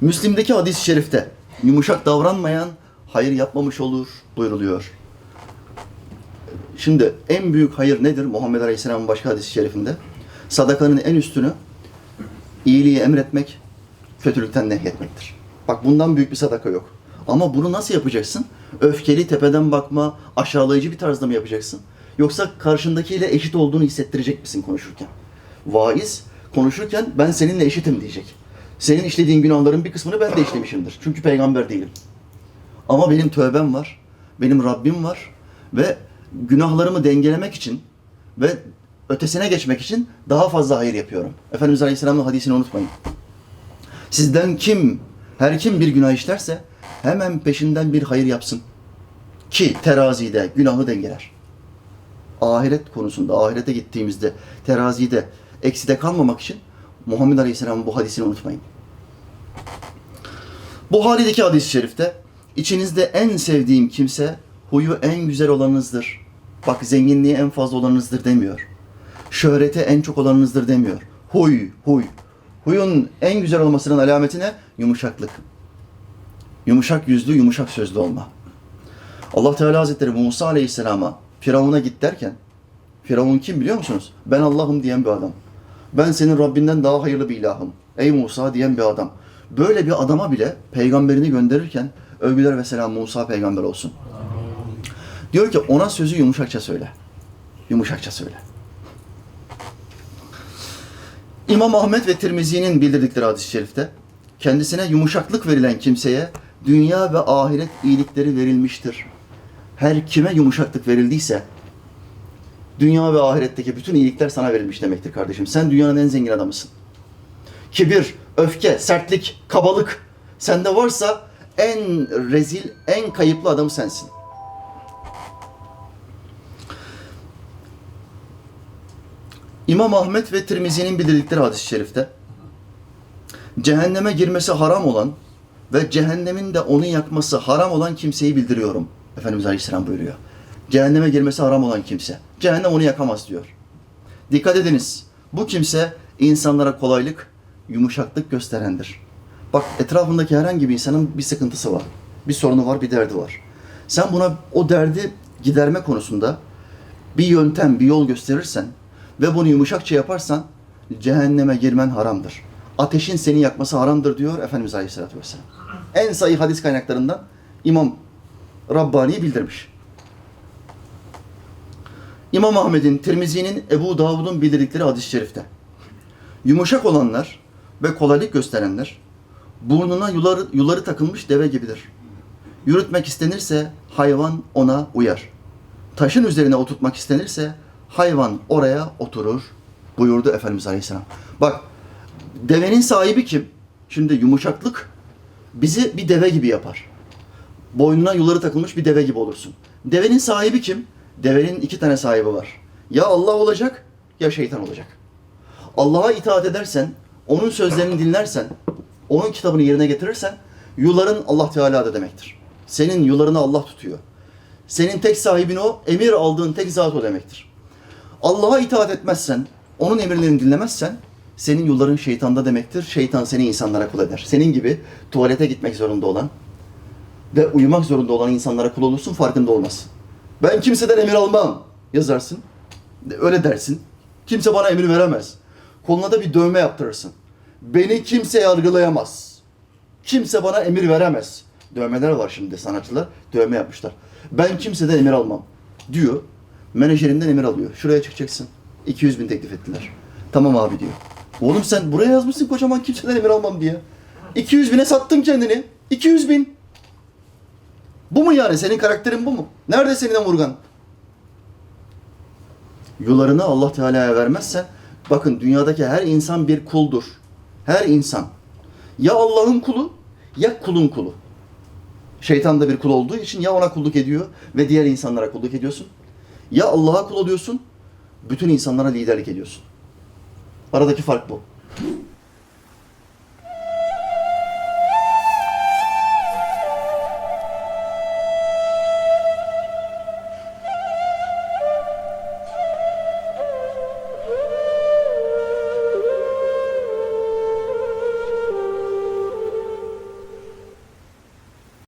Müslim'deki hadis-i şerifte yumuşak davranmayan hayır yapmamış olur buyuruluyor. Şimdi en büyük hayır nedir? Muhammed Aleyhisselam'ın başka hadis-i şerifinde. Sadakanın en üstünü iyiliği emretmek, kötülükten nehyetmektir. Bak bundan büyük bir sadaka yok. Ama bunu nasıl yapacaksın? Öfkeli, tepeden bakma, aşağılayıcı bir tarzda mı yapacaksın? Yoksa karşındakiyle eşit olduğunu hissettirecek misin konuşurken? Vaiz konuşurken ben seninle eşitim diyecek. Senin işlediğin günahların bir kısmını ben de işlemişimdir. Çünkü peygamber değilim. Ama benim tövbem var. Benim Rabbim var. Ve günahlarımı dengelemek için ve ötesine geçmek için daha fazla hayır yapıyorum. Efendimiz Aleyhisselam'ın hadisini unutmayın. Sizden kim, her kim bir günah işlerse hemen peşinden bir hayır yapsın. Ki terazide günahı dengeler. Ahiret konusunda, ahirete gittiğimizde terazide ekside kalmamak için Muhammed Aleyhisselam'ın bu hadisini unutmayın. Buhari'deki hadis-i şerifte içinizde en sevdiğim kimse huyu en güzel olanınızdır. Bak zenginliği en fazla olanınızdır demiyor. Şöhreti en çok olanınızdır demiyor. Huy, huy. Huyun en güzel olmasının alameti ne? Yumuşaklık. Yumuşak yüzlü, yumuşak sözlü olma. Allah Teala Hazretleri Musa Aleyhisselam'a Firavun'a git derken Firavun kim biliyor musunuz? Ben Allah'ım diyen bir adam. Ben senin Rabbinden daha hayırlı bir ilahım. Ey Musa diyen bir adam. Böyle bir adama bile peygamberini gönderirken övgüler ve selam Musa peygamber olsun. Diyor ki ona sözü yumuşakça söyle. Yumuşakça söyle. İmam Ahmet ve Tirmizi'nin bildirdikleri hadis-i şerifte kendisine yumuşaklık verilen kimseye dünya ve ahiret iyilikleri verilmiştir. Her kime yumuşaklık verildiyse dünya ve ahiretteki bütün iyilikler sana verilmiş demektir kardeşim. Sen dünyanın en zengin adamısın. Kibir, öfke, sertlik, kabalık sende varsa en rezil, en kayıplı adam sensin. İmam Ahmet ve Tirmizi'nin bildirdikleri hadis-i şerifte cehenneme girmesi haram olan ve cehennemin de onu yakması haram olan kimseyi bildiriyorum. Efendimiz Aleyhisselam buyuruyor. Cehenneme girmesi haram olan kimse. Cehennem onu yakamaz diyor. Dikkat ediniz. Bu kimse insanlara kolaylık, yumuşaklık gösterendir. Bak etrafındaki herhangi bir insanın bir sıkıntısı var. Bir sorunu var, bir derdi var. Sen buna o derdi giderme konusunda bir yöntem, bir yol gösterirsen ve bunu yumuşakça yaparsan cehenneme girmen haramdır. Ateşin seni yakması haramdır diyor Efendimiz Aleyhisselatü Vesselam. En sayı hadis kaynaklarından İmam Rabbani bildirmiş. İmam Ahmet'in, Tirmizi'nin, Ebu Davud'un bildirdikleri hadis-i şerifte. Yumuşak olanlar ve kolaylık gösterenler burnuna yuları, yuları takılmış deve gibidir. Yürütmek istenirse hayvan ona uyar. Taşın üzerine oturtmak istenirse hayvan oraya oturur buyurdu Efendimiz Aleyhisselam. Bak devenin sahibi kim? Şimdi yumuşaklık bizi bir deve gibi yapar. Boynuna yuları takılmış bir deve gibi olursun. Devenin sahibi kim? Devenin iki tane sahibi var. Ya Allah olacak ya şeytan olacak. Allah'a itaat edersen, onun sözlerini dinlersen, onun kitabını yerine getirirsen yuların Allah Teala'da demektir. Senin yularını Allah tutuyor. Senin tek sahibin o, emir aldığın tek zat o demektir. Allah'a itaat etmezsen, onun emirlerini dinlemezsen senin yolların şeytanda demektir. Şeytan seni insanlara kul eder. Senin gibi tuvalete gitmek zorunda olan ve uyumak zorunda olan insanlara kul olursun farkında olmazsın. Ben kimseden emir almam yazarsın. Öyle dersin. Kimse bana emir veremez. Koluna da bir dövme yaptırırsın. Beni kimse yargılayamaz. Kimse bana emir veremez. Dövmeler var şimdi sanatçılar. Dövme yapmışlar. Ben kimseden emir almam diyor. Menajerinden emir alıyor. Şuraya çıkacaksın. 200 bin teklif ettiler. Tamam abi diyor. Oğlum sen buraya yazmışsın kocaman kimseden emir almam diye. 200 bine sattın kendini. 200 bin. Bu mu yani? Senin karakterin bu mu? Nerede senin omurgan? Yularını Allah Teala'ya vermezsen, bakın dünyadaki her insan bir kuldur. Her insan. Ya Allah'ın kulu, ya kulun kulu. Şeytan da bir kul olduğu için ya ona kulluk ediyor ve diğer insanlara kulluk ediyorsun. Ya Allah'a kul oluyorsun, bütün insanlara liderlik ediyorsun. Aradaki fark bu.